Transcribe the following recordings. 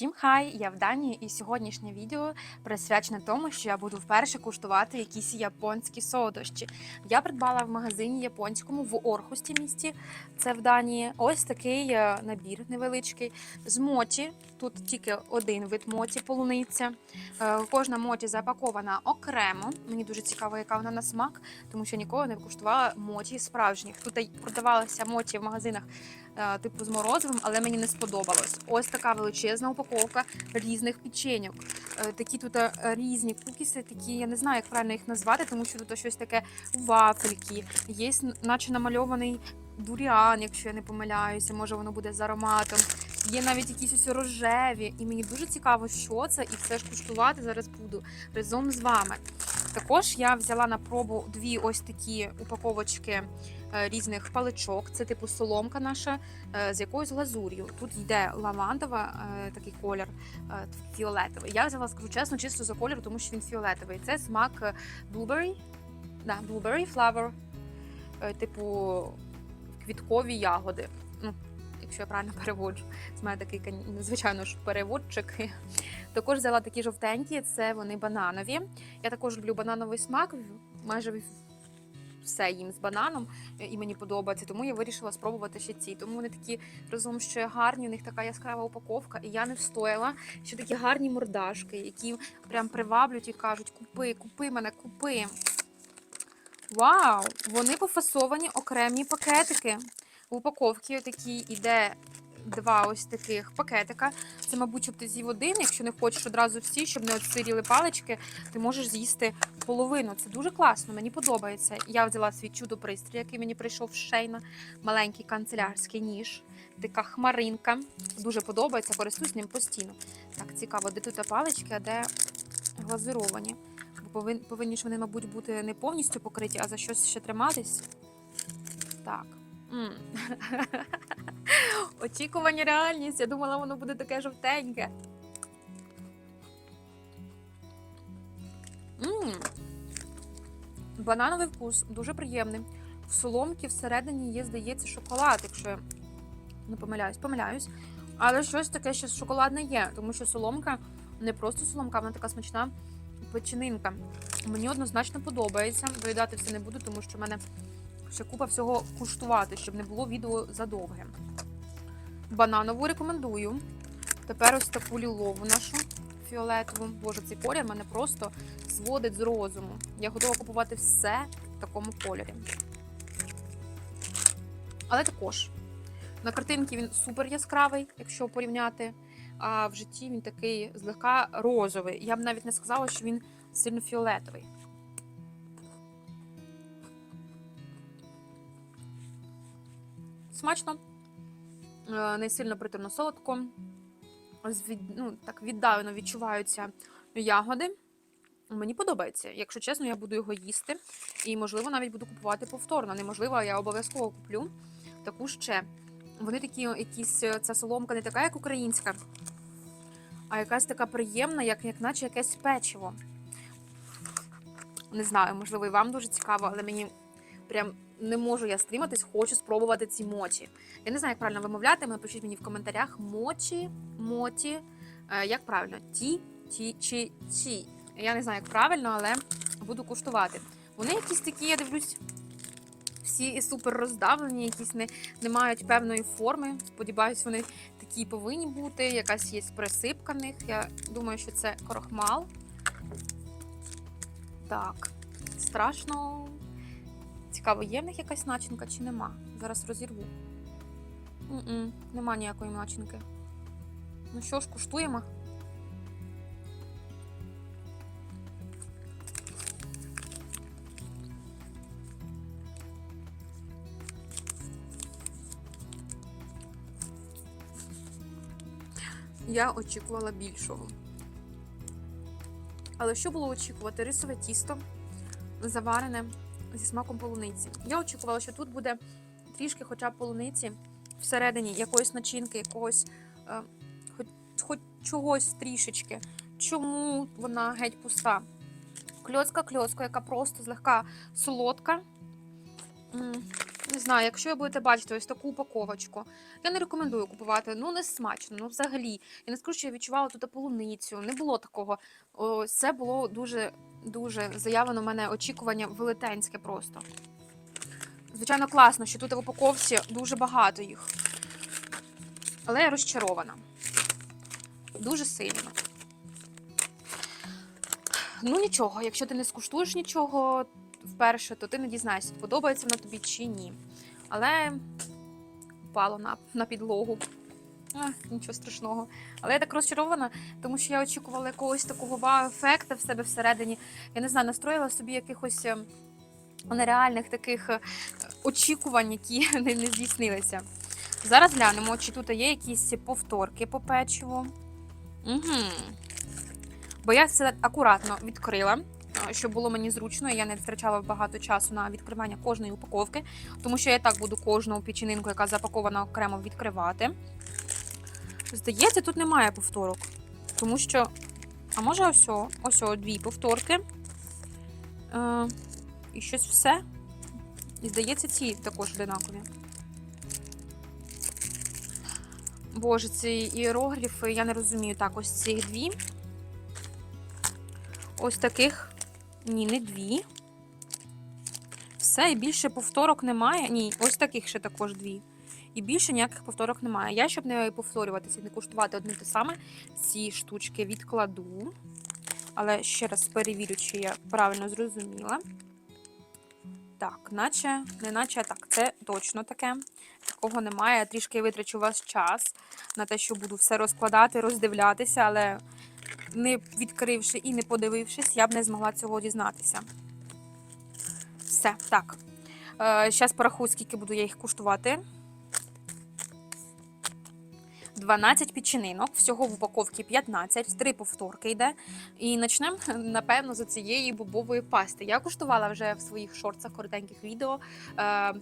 Всім хай! Я в Данії, і сьогоднішнє відео присвячене тому, що я буду вперше куштувати якісь японські солодощі. Я придбала в магазині японському в Орхусті місті. Це в Данії. Ось такий е, набір невеличкий з моті. Тут тільки один вид моті, полуниця. Е, Кожна моті запакована окремо. Мені дуже цікаво, яка вона на смак, тому що ніколи не куштувала моті справжніх. Тут продавалися моті в магазинах е, типу з морозивом, але мені не сподобалось. Ось така величезна упаковка різних печеньок. Е, Такі тут е, різні кукіси, такі я не знаю, як правильно їх назвати, тому що тут щось таке вафельки. Є наче намальований дуріан, якщо я не помиляюся, може воно буде з ароматом. Є навіть якісь ось рожеві, і мені дуже цікаво, що це, і все ж куштувати зараз буду разом з вами. Також я взяла на пробу дві ось такі упаковочки е, різних паличок. Це типу соломка наша е, з якоюсь глазур'ю. Тут йде лавандова, е, такий колір фіолетовий. Я взяла, скажу чесно, чисто за кольор, тому що він фіолетовий. Це смак blueberry, да, blueberry flower, типу квіткові ягоди. Ну, якщо я правильно переводжу. З мене такий, звичайно ж, переводчик. Також взяла такі жовтенькі, це вони бананові. Я також люблю банановий смак, майже все їм з бананом, е, і мені подобається, тому я вирішила спробувати ще ці. Тому вони такі разом ще гарні, у них така яскрава упаковка, і я не встояла. Ще такі гарні мордашки, які прям приваблюють і кажуть: купи, купи мене, купи. Вау! Вони пофасовані окремі пакетики. В упаковці такі йде два ось таких пакетика. Це, мабуть, щоб ти з'їв один. Якщо не хочеш одразу всі, щоб не отсиріли палички, ти можеш з'їсти половину. Це дуже класно, мені подобається. Я взяла свій чудо пристрій, який мені прийшов шейна, маленький канцелярський ніж, така хмаринка. Дуже подобається, користуюсь ним постійно. Так, цікаво, де тут палички, а де глазировані. Бо повинні ж вони, мабуть, бути не повністю покриті, а за щось ще триматись. Так. Очікування реальність. Я думала, воно буде таке жовтеньке. М. Банановий вкус дуже приємний. В соломці всередині є, здається, шоколад, якщо я не помиляюсь, помиляюсь. Але щось таке ще шоколадне є, тому що соломка не просто соломка, вона така смачна печенинка. Мені однозначно подобається. Доїдати все не буду, тому що в мене ще купа всього куштувати, щоб не було відео задовге. Бананову рекомендую. Тепер ось таку лілову нашу фіолетову. Боже, цей колір мене просто зводить з розуму. Я готова купувати все в такому кольорі. Але також на картинці він супер яскравий, якщо порівняти. А в житті він такий злегка розовий. Я б навіть не сказала, що він сильно фіолетовий. Смачно, не сильно приторно солодко. Ну, так віддалено відчуваються ягоди. Мені подобається. Якщо чесно, я буду його їсти. І, можливо, навіть буду купувати повторно. Неможливо, я обов'язково куплю таку ще. Вони такі, якісь, е, ця соломка не така, як українська, а якась така приємна, як, як наче якесь печиво. Не знаю, можливо, і вам дуже цікаво, але мені прям не можу я стриматись, хочу спробувати ці мочі. Я не знаю, як правильно вимовляти, напишіть мені в коментарях мочі, моті. Е, як правильно? Ті, ті чи ті. Я не знаю, як правильно, але буду куштувати. Вони якісь такі, я дивлюсь, всі супер роздавлені, якісь не, не мають певної форми. Сподіваюсь, вони такі повинні бути. Якась є присипка в них. Я думаю, що це крохмал. Так, страшно. Цікаво, є в них якась начинка чи нема? Зараз розірву. М-м, нема ніякої начинки. Ну що ж, куштуємо. Я очікувала більшого. Але що було очікувати? Рисове тісто заварене зі смаком полуниці. Я очікувала, що тут буде трішки хоча б полуниці всередині якоїсь начинки, якогось е, хоч, хоч чогось трішечки. Чому вона геть пуста? Кльоцка кльоцка, яка просто злегка солодка. Не знаю, якщо ви будете бачити ось таку упаковочку, я не рекомендую купувати. Ну, не смачно, ну взагалі. Я не скажу, що я відчувала тут полуницю. Не було такого. Ось це було дуже, дуже заявлено в мене очікування велетенське просто. Звичайно, класно, що тут в упаковці дуже багато їх. Але я розчарована. Дуже сильно. Ну нічого, якщо ти не скуштуєш нічого вперше, то ти не дізнаєшся, подобається вона тобі чи ні. Але впало на, на підлогу. А, нічого страшного. Але я так розчарована, тому що я очікувала якогось такого вау-ефекту в себе всередині. Я не знаю, настроїла собі якихось е, нереальних таких е, очікувань, які не, не здійснилися. Зараз глянемо, чи тут є якісь повторки по печиву. Угу. Бо я це акуратно відкрила, щоб було мені зручно, і я не втрачала багато часу на відкривання кожної упаковки, тому що я так буду кожну печінинку, яка запакована окремо, відкривати. Здається, тут немає повторок. Тому що. А може ось, ось дві повторки. Е, і щось все. І здається, ці також одинакові. Боже, ці іерогліфи, я не розумію. Так, ось ці дві. Ось таких. Ні, не дві. Все, і більше повторок немає. Ні, ось таких ще також дві. І більше ніяких повторок немає. Я, щоб не повторюватися, не куштувати одне те саме, ці штучки відкладу. Але ще раз перевірю, чи я правильно зрозуміла. Так, наче, не наче, так, це точно таке. Такого немає. Я трішки витрачу ваш час на те, що буду все розкладати, роздивлятися, але не відкривши і не подивившись, я б не змогла цього дізнатися. Все, так. Е, Зараз порахую, скільки буду я їх куштувати. 12 печінинок, всього в упаковці 15, 3 повторки йде. І почнемо, напевно, з цієї бобової пасти. Я куштувала вже в своїх шорцах коротеньких відео е,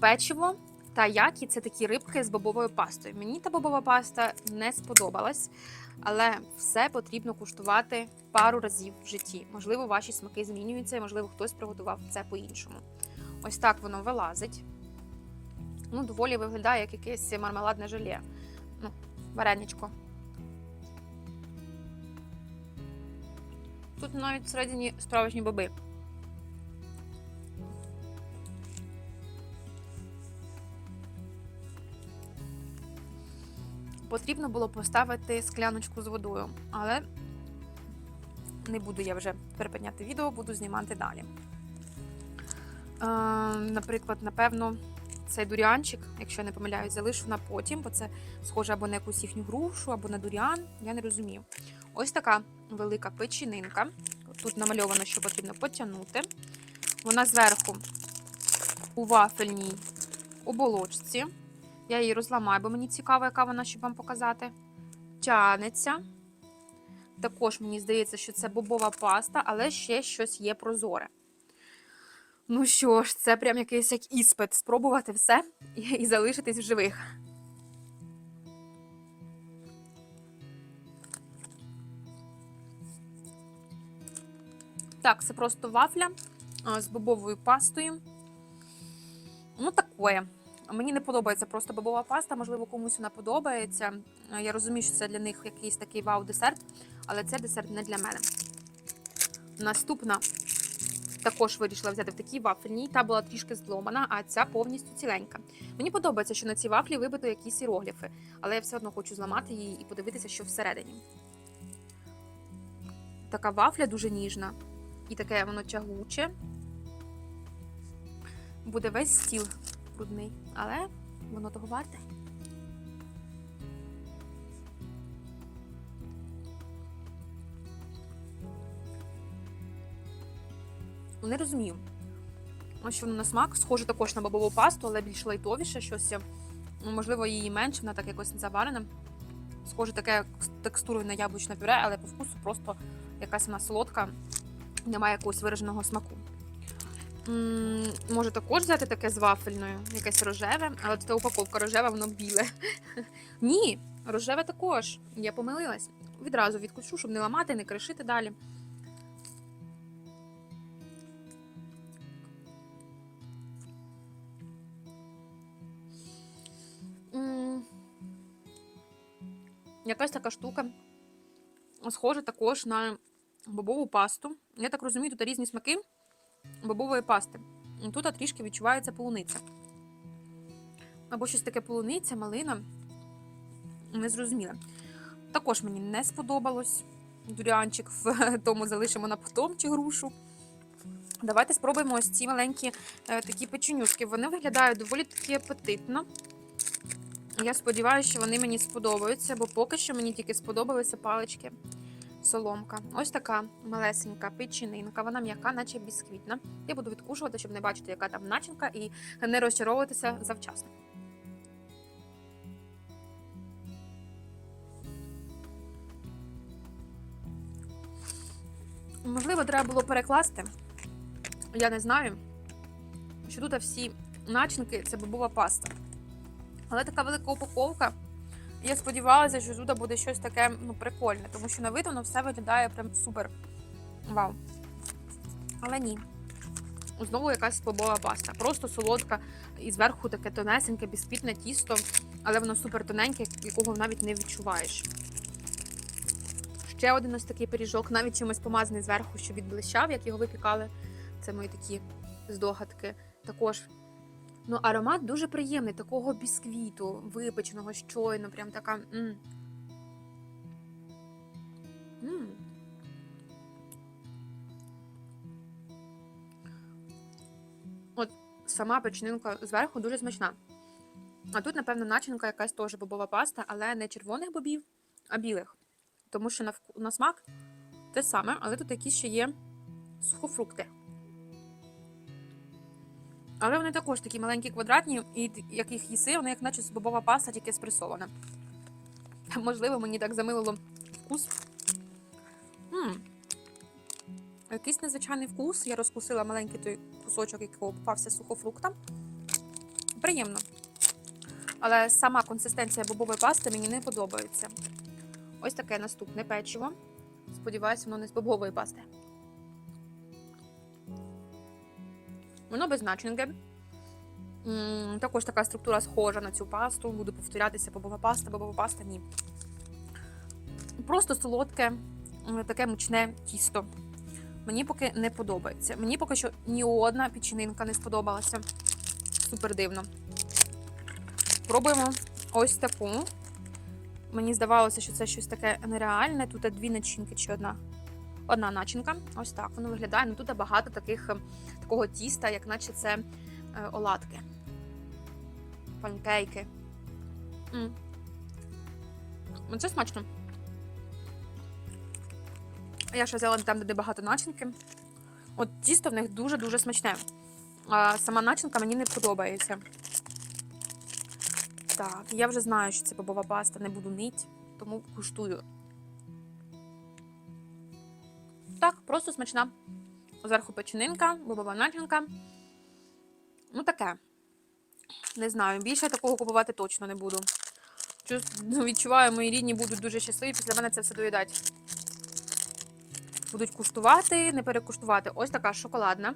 печиво та які це такі рибки з бобовою пастою. Мені та бобова паста не сподобалась, але все потрібно куштувати пару разів в житті. Можливо, ваші смаки змінюються, і можливо, хтось приготував це по-іншому. Ось так воно вилазить. Ну, доволі виглядає як якесь мармеладне желе. Ну, вареничко. Тут навіть всередині справжні боби. Потрібно було поставити скляночку з водою, але не буду я вже перепиняти відео, буду знімати далі. Е, наприклад, напевно, цей дуріанчик, якщо я не помиляюсь, залишу на потім, бо це схоже або на якусь їхню грушу, або на дуріан. Я не розумію. Ось така велика печінинка. Тут намальовано, що потрібно потягнути. Вона зверху у вафельній оболочці. Я її розламаю, бо мені цікаво, яка вона, щоб вам показати. Тянеться. Також мені здається, що це бобова паста, але ще щось є прозоре. Ну що ж, це прям якийсь як іспит. Спробувати все і, і залишитись в живих. Так, це просто вафля з бобовою пастою. Ну, такое. Мені не подобається просто бобова паста, можливо, комусь вона подобається. Я розумію, що це для них якийсь такий вау-десерт, але це десерт не для мене. Наступна також вирішила взяти в такій вафельній. Та була трішки зломана, а ця повністю ціленька. Мені подобається, що на цій вафлі вибито якісь іерогліфи, але я все одно хочу зламати її і подивитися, що всередині. Така вафля дуже ніжна. І таке воно тягуче. Буде весь стіл брудний, але воно того варте. Не розумію. Що воно на смак, схоже також на бобову пасту, але більш лайтовіше щось. Ну, Можливо, її менше, вона так якось не заварена. Схоже, таке текстурою на яблучне пюре, але по вкусу просто якась вона солодка, немає якогось вираженого смаку. Може також взяти таке з вафельною, якесь рожеве, але це упаковка рожева, воно біле. Ні, рожеве також. Я помилилась. Відразу відкушу, щоб не ламати, не кришити далі. Якась така штука. Схожа також на бобову пасту. Я так розумію, тут різні смаки бобової пасти. Тут трішки відчувається полуниця. Або щось таке полуниця, малина. Незрозуміле. Також мені не сподобалось дуріанчик тому залишимо на потом чи грушу. Давайте спробуємо ось ці маленькі е, такі печенюшки. Вони виглядають доволі таки апетитно. Я сподіваюся, що вони мені сподобаються, бо поки що мені тільки сподобалися палички соломка. Ось така малесенька печенинка, вона м'яка, наче бісквітна. Я буду відкушувати, щоб не бачити, яка там начинка, і не розчаровуватися завчасно. Можливо, треба було перекласти. Я не знаю, що тут всі начинки це бобова паста. Але така велика упаковка. Я сподівалася, що тут буде щось таке ну, прикольне, тому що на вид воно все виглядає прям супер. Вау. Але ні. Знову якась бобова паста. Просто солодка і зверху таке тонесеньке, бісквітне тісто, але воно супер тоненьке, якого навіть не відчуваєш. Ще один ось такий пиріжок, навіть чимось помазаний зверху, що відблищав, як його випікали. Це мої такі здогадки. Також ну, аромат дуже приємний, такого бісквіту, випеченого щойно, прям така. М. М. От сама печінка зверху дуже смачна. А тут, напевно, начинка якась теж бобова паста, але не червоних бобів, а білих. Тому що на, на смак те саме, але тут якісь ще є сухофрукти. Але вони також такі маленькі квадратні, і як їх їси, вони як наче бобова паста, тільки спресована. Можливо, мені так замилило вкус. м Якийсь незвичайний вкус. Я розкусила маленький той кусочок, якого попався сухофруктам. Приємно. Але сама консистенція бобової пасти мені не подобається. Ось таке наступне печиво. Сподіваюся, воно не з бобової пасти. Воно без начинки. Також така структура схожа на цю пасту. Буду повторятися бобова паста, бобова паста ні. Просто солодке, таке мучне тісто. Мені поки не подобається. Мені поки що ні одна печінинка не сподобалася. Супер дивно. Пробуємо ось таку. Мені здавалося, що це щось таке нереальне. Тут дві начинки чи одна. Одна начинка. Ось так воно виглядає. Ну тут багато таких е, такого тіста, як наче це е, оладки. Панкейки. М. Ну, Це смачно. Я ще взяла там, де багато начинки. От тісто в них дуже-дуже смачне. А сама начинка мені не подобається. Так, я вже знаю, що це бобова паста, не буду нить, тому куштую. Так, просто смачна. Зверху печенинка, бобова начинка. Ну, таке. Не знаю, більше такого купувати точно не буду. Ну, Відчуваю, мої рідні будуть дуже щасливі, після мене це все доїдать. Будуть куштувати, не перекуштувати. Ось така шоколадна.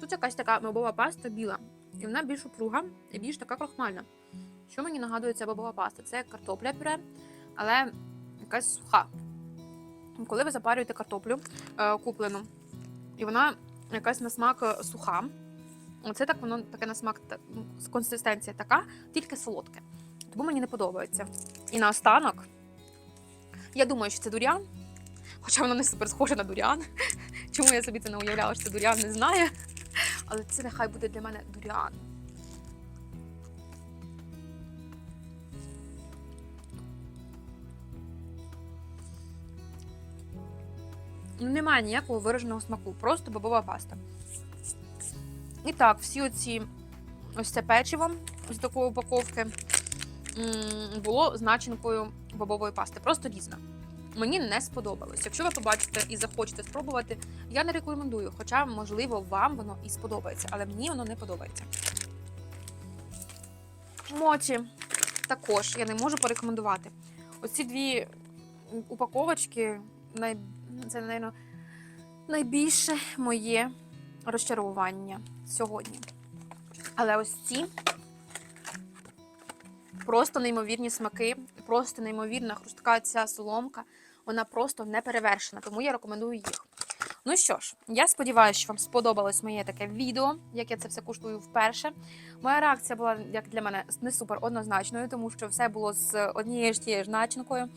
Тут якась така бобова паста біла. І вона більш упруга і більш така крохмальна. Що мені нагадує ця бобова паста? Це картопля пюре, але якась суха. Коли ви запарюєте картоплю е, куплену, і вона якась на смак е, суха. Оце так воно таке на смак, ну, консистенція така, тільки солодке. Тому мені не подобається. І наостанок, я думаю, що це дуріан, хоча воно не супер схоже на дуріан. Чому я собі це не уявляла, що це дуріан, не знаю. Але це нехай буде для мене дуріан. Немає ніякого вираженого смаку, просто бобова паста. І так, всі оці ось це печиво з такої упаковки було з бобової пасти. Просто різна. Мені не сподобалось. Якщо ви побачите і захочете спробувати, я не рекомендую, хоча, можливо, вам воно і сподобається, але мені воно не подобається. Моті також я не можу порекомендувати. Оці дві упаковочки най... це, напевно, найбільше моє розчарування сьогодні. Але ось ці Просто неймовірні смаки, просто неймовірна хрустка ця соломка. Вона просто не перевершена, тому я рекомендую їх. Ну що ж, я сподіваюся, що вам сподобалось моє таке відео, як я це все куштую вперше. Моя реакція була, як для мене, не супер однозначною, тому що все було з однією ж тією ж начинкою.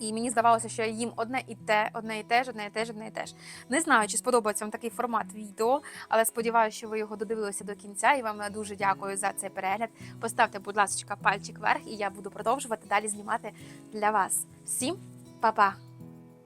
І мені здавалося, що їм одне і те, одне і те ж, одне і те ж, одне і те ж. Не знаю, чи сподобається вам такий формат відео, але сподіваюся, що ви його додивилися до кінця. І вам дуже дякую за цей перегляд. Поставте, будь ласка, пальчик вверх, і я буду продовжувати далі знімати для вас. Всім па-па!